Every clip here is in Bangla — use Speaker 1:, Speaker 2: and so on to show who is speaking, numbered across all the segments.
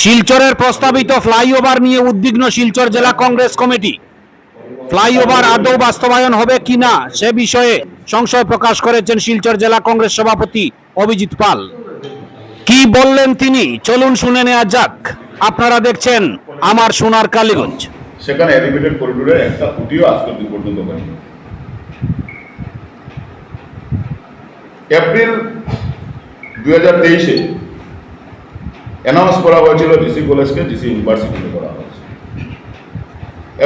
Speaker 1: শিলচরের প্রস্তাবিত ফ্লাইওভার নিয়ে উদ্বিগ্ন শিলচর জেলা কংগ্রেস কমিটি। ফ্লাইওভার আদৌ বাস্তবায়ন হবে কিনা সে বিষয়ে সংশয় প্রকাশ করেছেন শিলচর জেলা কংগ্রেস সভাপতি অভিজিৎ পাল। কি বললেন তিনি? চলুন শুনে নেওয়া যাক। আপনারা দেখছেন আমার সোনার কালীগঞ্জ।
Speaker 2: সেখানে এলিভেটেড করিডোরে একটা খুঁটিও আজকের দিন পর্যন্ত হয়নি। এপ্রিল দুই হাজার তেইশে অ্যানাউন্স করা হয়েছিল ডিসি কলেজকে ডিসি ইউনিভার্সিটিতে করা হয়েছে।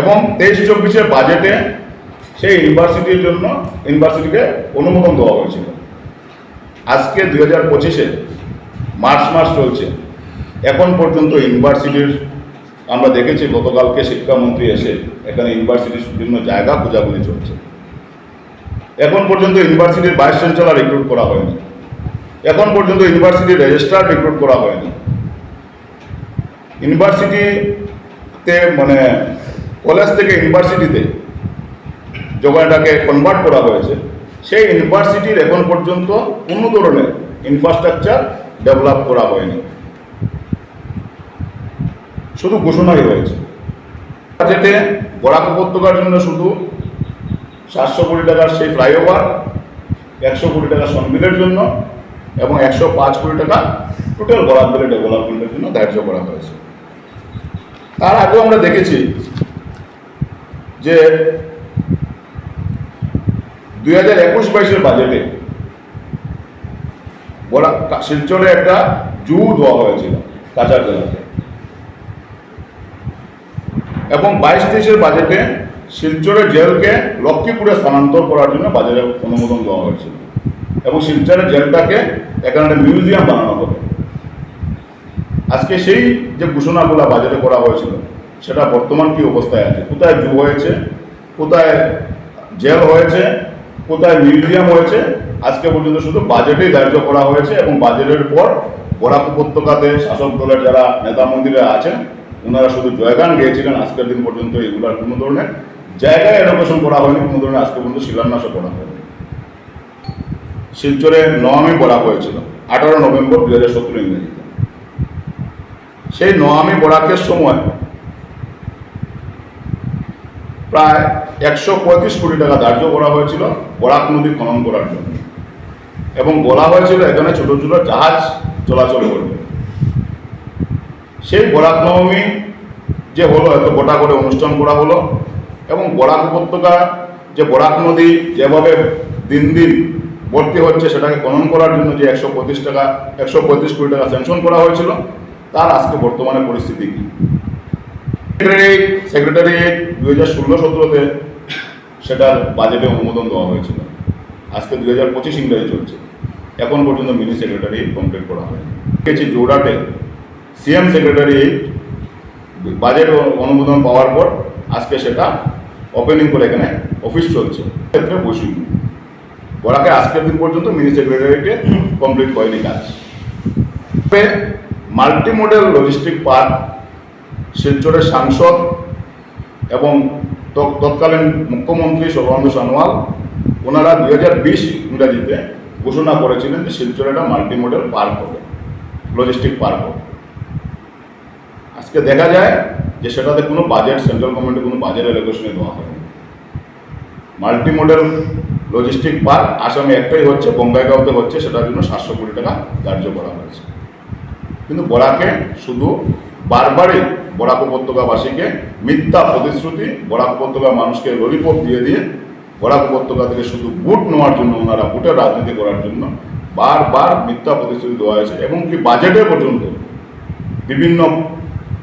Speaker 2: এবং তেইশ চব্বিশের বাজেটে সেই ইউনিভার্সিটির জন্য ইউনিভার্সিটিকে অনুমোদন দেওয়া হয়েছিল। আজকে দুই হাজার পঁচিশে মার্চ মাস চলছে। এখন পর্যন্ত ইউনিভার্সিটির আমরা দেখেছি, গতকালকে শিক্ষামন্ত্রী এসে এখানে ইউনিভার্সিটির বিভিন্ন জায়গা খোঁজাখুঁজি চলছে। এখন পর্যন্ত ইউনিভার্সিটির ভাইস চ্যান্সেলর রিক্রুট করা হয়নি। এখন পর্যন্ত ইউনিভার্সিটির রেজিস্ট্রার রিক্রুট করা হয়নি। ইউনিভার্সিটিতে মানে কলেজ থেকে ইউনিভার্সিটিতে যখন এটাকে কনভার্ট করা হয়েছে। সেই ইউনিভার্সিটির এখন পর্যন্ত কোনো ধরনের ইনফ্রাস্ট্রাকচার ডেভেলপ করা হয়নি। শুধু ঘোষণাই হয়েছে। বাজেটে বরাক উপত্যকার জন্য শুধু সাতশো কোটি টাকার সেই ফ্লাইওভার একশো কোটি টাকা সনবিলের জন্য এবং একশো পাঁচ কোটি টাকা টোটাল ভ্যালি ডেভেলপমেন্টের জন্য ধার্য করা হয়েছে। তার আগেও আমরা দেখেছি যে দুই হাজার একুশ বাইশের বাজেটে শিলচরে একটা জু দেওয়া হয়েছিল কাঁচার জেলাতে। এবং বাইশ তেইশের বাজেটে শিলচরের জেলকে লক্ষ্মীপুরে স্থানান্তর করার জন্য বাজারে অনুমোদন দেওয়া হয়েছিল। এবং শিলচরের জেলটাকে এখানে মিউজিয়াম বানানো হবে আজকে সেই যে ঘোষণাগুলো বাজারে করা হয়েছিল, সেটা বর্তমান কি অবস্থায় আছে? কোথায় জু হয়েছে? কোথায় জেল হয়েছে? কোথায় মিউজিয়াম হয়েছে? আজকে পর্যন্ত শুধু বাজেটেই ধার্য করা হয়েছে এবং বাজেটের পর বরাক উপত্যকাতে শাসক দলের যারা নেতা মন্দিরে আছেন, ওনারা শুধু জয়গান গিয়েছিলেন, আজকের দিন পর্যন্ত এগুলার কোনো ধরনের জায়গায় এলোকেশন করা হয়নি, কোনো ধরনের আজকে পর্যন্ত শিলান্যাসও করা হয়নি। শিলচরে নয়ামি বরাক হয়েছিল, আঠারো নভেম্বর দু হাজার সতেরো ইংরেজিতে সেই নয়ামি বরাকের সময় প্রায় একশো পঁয়ত্রিশ কোটি টাকা ধার্য করা হয়েছিল বরাক নদী খনন করার জন্য। এবং বলা হয়েছিল এখানে ছোট ছোট জাহাজ চলাচল করবে। সেই বরাক নবমী যে হলো, এত গোটা করে অনুষ্ঠান করা হলো এবং বরাক উপত্যকা যে বরাক নদী যেভাবে দিন দিন ভর্তি হচ্ছে, সেটাকে খনন করার জন্য যে একশো পঁয়ত্রিশ টাকা, একশো পঁয়ত্রিশ কোটি টাকা স্যাংশন করা হয়েছিল তার আজকে বর্তমানে পরিস্থিতি কী? সেক্রেটারি সেক্রেটারিয়েট দুই হাজার ষোলো সতেরোতে সেটার বাজেটে অনুমোদন দেওয়া হয়েছিল। আজকে দুই হাজার পঁচিশ ইংরেজি চলছে। এখন পর্যন্ত মিনি সেক্রেটারি কমপ্লিট করা হয়নি। দেখেছি জোড়াটে সিএম সেক্রেটারি বাজেট অনুমোদন পাওয়ার পর আজকে সেটা ওপেনিং করে এখানে অফিস চলছে। ক্ষেত্রে বৈষম্য বরাকে আজকের দিন পর্যন্ত মিনি সেক্রেটারিকে কমপ্লিট হয়নি কাজ। মাল্টি মডেল লজিস্টিক পার্ক শিলচরের সাংসদ এবং তৎ- তৎকালীন মুখ্যমন্ত্রী সর্বানন্দ সোনোয়াল, ওনারা দুই হাজার বিশ ইংরাজিতে ঘোষণা করেছিলেন যে শিলচরে একটা মাল্টি মডেল পার্ক হবে লজিস্টিক পার্ক হবে। আজকে দেখা যায় যে সেটাতে কোনো বাজেট সেন্ট্রাল গভর্নমেন্টের কোনো বাজেট এলোকেশনে দেওয়া হয়নি। মাল্টি মডেল লজিস্টিক পার্ক আসামে একটাই হচ্ছে বঙ্গাইগাঁওতে হচ্ছে, সেটার জন্য সাতশো কোটি টাকা ধার্য করা হয়েছে। কিন্তু বরাকে শুধু বারবারই বরাক উপত্যকাবাসীকে মিথ্যা প্রতিশ্রুতি, বরাক উপত্যকা মানুষকে ললিপপ দিয়ে দিয়ে বরাক উপত্যকা থেকে শুধু ভোট নেওয়ার জন্য ওনারা ভোটের রাজনীতি করার জন্য বারবার মিথ্যা প্রতিশ্রুতি দেওয়া হয়েছে এবং কি বাজেটে পর্যন্ত বিভিন্ন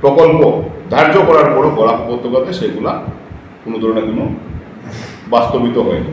Speaker 2: প্রকল্প ধার্য করার পরও বরাক উপত্যকাতে সেগুলা কোনো ধরনের কোনো বাস্তবিত হয়নি।